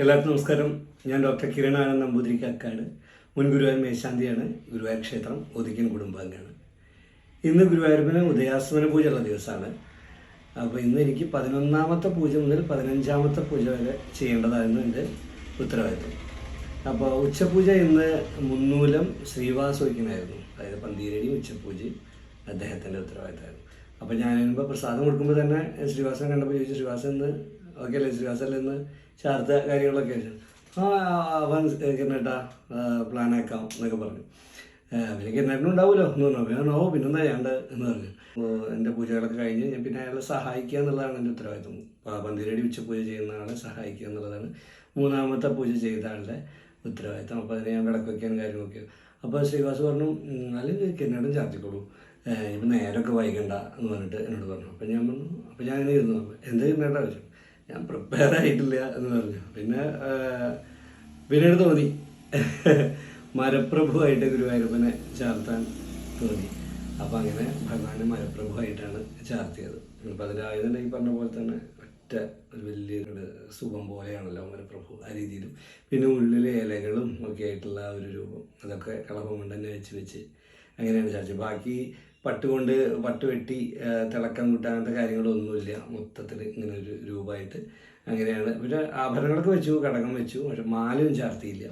എല്ലാവർക്കും നമസ്കാരം. ഞാൻ ഡോക്ടർ കിരൺ ആനന്ദ് നമ്പൂതിരി കക്കാട് മുൻ ഗുരുവായൂർ മേശാന്തിയാണ്. ഗുരുവായൂർ ക്ഷേത്രം ഒതുക്കിൻ കുടുംബാംഗമാണ് ഇന്ന് ഗുരുവായൂരപ്പന് ഉദയാസ്തമന പൂജ ഉള്ള ദിവസമാണ്. അപ്പോൾ ഇന്ന് എനിക്ക് പതിനൊന്നാമത്തെ പൂജ മുതൽ പതിനഞ്ചാമത്തെ പൂജ വരെ ചെയ്യേണ്ടതായിരുന്നു എന്റെ ഉത്തരവാദിത്വം. അപ്പോൾ ഉച്ചപൂജ ഇന്ന് മുന്നൂലം ശ്രീവാസ് വയ്ക്കണമായിരുന്നു അതായത് പന്തീരടി ഉച്ചപൂജയും അദ്ദേഹത്തിന്റെ ഉത്തരവാദിത്തമായിരുന്നു അപ്പോൾ ഞാൻ പ്രസാദം കൊടുക്കുമ്പോൾ തന്നെ ശ്രീവാസനെ കണ്ടപ്പോൾ ചോദിച്ചു ശ്രീവാസൻ ഇന്ന് ഓക്കെ അല്ലേ ശ്രീവാസൻ ഇന്ന് ചാർത്ത കാര്യങ്ങളൊക്കെ ആ അവൻ കിരണേട്ടാ പ്ലാൻ ആക്കാം എന്നൊക്കെ പറഞ്ഞു. എനിക്ക് കിരണേട്ടനും ഉണ്ടാവുമല്ലോ എന്ന് പറഞ്ഞു. ഞാൻ ഓ പിന്നെന്താ ചെയ്യണ്ട എന്ന് പറഞ്ഞു. എന്റെ പൂജകളൊക്കെ കഴിഞ്ഞ് ഞാൻ പിന്നെ അയാളെ സഹായിക്കുക എന്നുള്ളതാണ് എന്റെ ഉത്തരവാദിത്വം. പന്തിരടി ഉച്ച പൂജ ചെയ്യുന്ന ആളെ സഹായിക്കുക എന്നുള്ളതാണ് മൂന്നാമത്തെ പൂജ ചെയ്ത ആളുടെ ഉത്തരവാദിത്തം അപ്പോൾ അതിന് ഞാൻ വിളക്ക് വയ്ക്കാനും കാര്യങ്ങളൊക്കെ. അപ്പോൾ ശ്രീവാസ് പറഞ്ഞു "ഉം, അല്ലെങ്കിൽ കിരണേട്ടൻ ചാർത്തിക്കോളൂ ഇപ്പം നേരമൊക്കെ വൈകണ്ട എന്ന് പറഞ്ഞിട്ട് എന്നോട് പറഞ്ഞു. അപ്പം ഞാൻ പറഞ്ഞു അപ്പം ഞാൻ അങ്ങനെ ഇരുന്നു. എന്ത് കിരണേട്ടാ ചോദിച്ചു. ഞാൻ പ്രിപ്പയർ ആയിട്ടില്ല എന്ന് പറഞ്ഞു. പിന്നെ പിന്നീട് തോന്നി. മരപ്രഭുവായിട്ട് ഗുരുവായൂരപ്പനെ ചാർത്താൻ തോന്നി. അപ്പം അങ്ങനെ ഭഗവാനെ മരപ്രഭുവായിട്ടാണ് ചാർത്തിയത്. ഇപ്പം അതിലായതുണ്ടെങ്കിൽ പറഞ്ഞ പോലെ തന്നെ ഒറ്റ ഒരു വലിയൊരു സുഖം പോലെയാണല്ലോ മരപ്രഭു ആ രീതിയിലും. പിന്നെ ഉള്ളിലെ ഇലകളും ഒക്കെ ആയിട്ടുള്ള ഒരു രൂപം. അതൊക്കെ കളഭം കൊണ്ട് വെച്ച് വെച്ച് അങ്ങനെയാണ് ചാർച്ച ബാക്കി പട്ടുകൊണ്ട് പട്ട് വെട്ടി തിളക്കം കൂട്ടാൻ അങ്ങനത്തെ കാര്യങ്ങളൊന്നുമില്ല. മൊത്തത്തിൽ ഇങ്ങനെ ഒരു രൂപമായിട്ട് അങ്ങനെയാണ്. പിന്നെ ആഭരണങ്ങളൊക്കെ വെച്ചു കടകം വെച്ചു പക്ഷെ മാലയും ചാർത്തിയില്ല.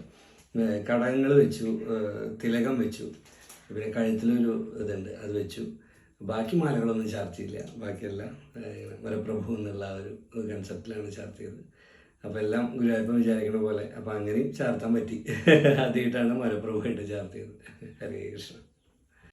കടകങ്ങൾ വെച്ചു തിലകം വെച്ചു പിന്നെ കഴുത്തിലൊരു ഇതുണ്ട് അത് വെച്ചു. ബാക്കി മാലകളൊന്നും ചാർത്തിയില്ല. ബാക്കിയെല്ലാം വരപ്രഭു എന്നുള്ള ഒരു കൺസെപ്റ്റിലാണ് ചാർത്തിയത്. അപ്പോൾ എല്ലാം ഗുരുവായൂരപ്പൻ വിചാരിക്കുന്ന പോലെ. അപ്പോൾ അങ്ങനെയും ചാർത്താൻ പറ്റി. ആദ്യമായിട്ടാണ് മരപ്രഭുവായിട്ട് ചാർത്തിയത്. ഹരേ കൃഷ്ണ.